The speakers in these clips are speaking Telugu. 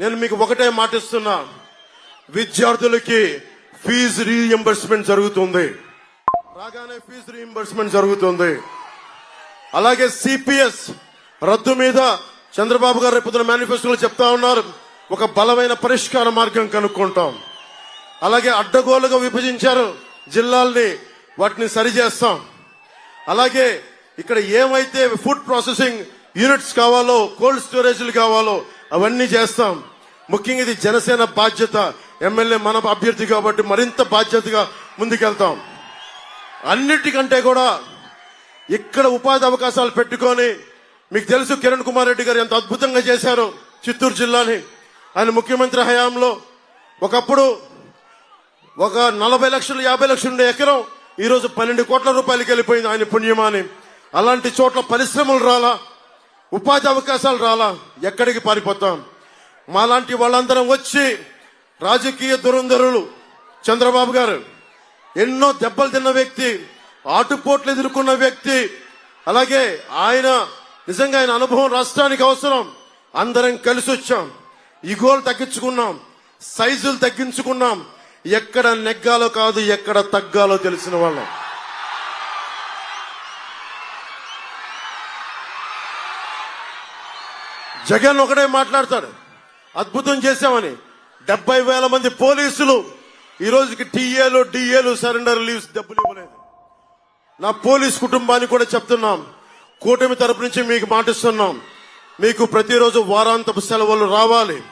నేను మీకు ఒకటే మాటిస్తున్నా విద్యార్థులకి ఫీజు రీఎంబర్స్మెంట్ జరుగుతుంది. రాగానే ఫీజు రీఎంబర్స్మెంట్ జరుగుతుంది. అలాగే సిపిఎస్ రద్దు మీద చంద్రబాబు గారు రేపు మేనిఫెస్టోలో చెప్తా ఉన్నారు. ఒక బలమైన పరిష్కార మార్గం కనుక్కుంటాం. అలాగే అడ్డగోలుగా విభజించారు జిల్లాల్ని వాటిని సరిచేస్తాం. అలాగే ఇక్కడ ఏమైతే ఫుడ్ ప్రాసెసింగ్ యూనిట్స్ కావాలో కోల్డ్ స్టోరేజ్లు కావాలో అవన్నీ చేస్తాం. ముఖ్యంగా ఇది జనసేన బాధ్యత. ఎమ్మెల్యే మన అభ్యర్థి కాబట్టి మరింత బాధ్యతగా ముందుకెళ్తాం. అన్నిటికంటే కూడా ఇక్కడ ఉపాధి అవకాశాలు పెట్టుకొని మీకు తెలుసు కిరణ్ కుమార్ రెడ్డి గారు ఎంత అద్భుతంగా చేశారు చిత్తూరు జిల్లాని. ఆయన ముఖ్యమంత్రి హయాంలో ఒకప్పుడు ఒక నలభై లక్షలు యాభై లక్షలు ఉండే ఎకరం ఈరోజు పన్నెండు కోట్ల రూపాయలకి వెళ్ళిపోయింది ఆయన పుణ్యమాని. అలాంటి చోట్ల పరిశ్రమలు రాలా. ఉపాధి అవకాశాలు రాలా ఎక్కడికి పారిపోతాం? మాలాంటి వాళ్ళందరం వచ్చి రాజకీయ దురంధరులు చంద్రబాబు గారు ఎన్నో దెబ్బలు తిన్న వ్యక్తి ఆటుపోట్లు ఎదుర్కొన్న వ్యక్తి అలాగే ఆయన నిజంగా ఆయన అనుభవం రాష్ట్రానికి అవసరం అందరం కలిసి వచ్చాం. ఇగోలు తగ్గించుకున్నాం సైజులు తగ్గించుకున్నాం ఎక్కడ నెగ్గాలో కాదు ఎక్కడ తగ్గాలో తెలిసిన వాళ్ళం. జగన్ ఒకడే మాట్లాడతాడు. అద్భుతం చేశామని. డెబ్బై వేల మంది పోలీసులు ఈ రోజుకి టీఏలు డిఏలు సరెండర్ లీవ్స్ డబ్బులు ఇవ్వలేదు. నా పోలీస్ కుటుంబానికి కూడా చెప్తున్నాం. కూటమి తరపు నుంచి మీకు మాటిస్తున్నాం. మీకు ప్రతిరోజు వారాంతపు సెలవులు రావాలి.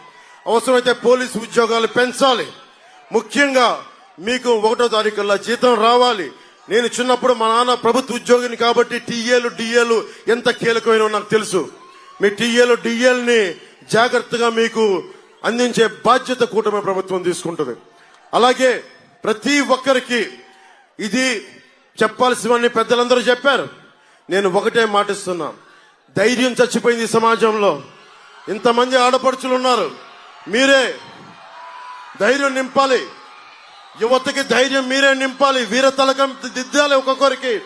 అవసరమైతే పోలీస్ ఉద్యోగాలు పెంచాలి. ముఖ్యంగా మీకు ఒకటో తారీఖుల్లో జీతం రావాలి. నేను చిన్నప్పుడు మా నాన్న ప్రభుత్వ ఉద్యోగిని కాబట్టి టీఏలు డిఏలు ఎంత కీలకమైన నాకు తెలుసు. మీ టీఏలు డిఏల్ని జాగ్రత్తగా మీకు అందించే బాధ్యత కూటమి ప్రభుత్వం తీసుకుంటుంది. అలాగే ప్రతి ఒక్కరికి ఇది చెప్పాల్సివన్నీ పెద్దలందరూ చెప్పారు. నేను ఒకటే మాటిస్తున్నా. ధైర్యం చచ్చిపోయింది సమాజంలో. ఇంతమంది ఆడపడుచులు ఉన్నారు మీరే ధైర్యం నింపాలి. యువతకి ధైర్యం మీరే నింపాలి. వీర తలకం దిద్దాలి ఒక్కొక్కరికి.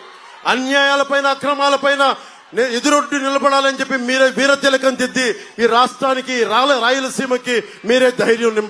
అన్యాయాలపైన అక్రమాలపైన నే- ఎదురొడ్డి నిలబడాలని చెప్పి మీరే వీర తిలకం దిద్ది ఈ రాష్ట్రానికి రాల రాయలసీమకి మీరే ధైర్యం నింపాలి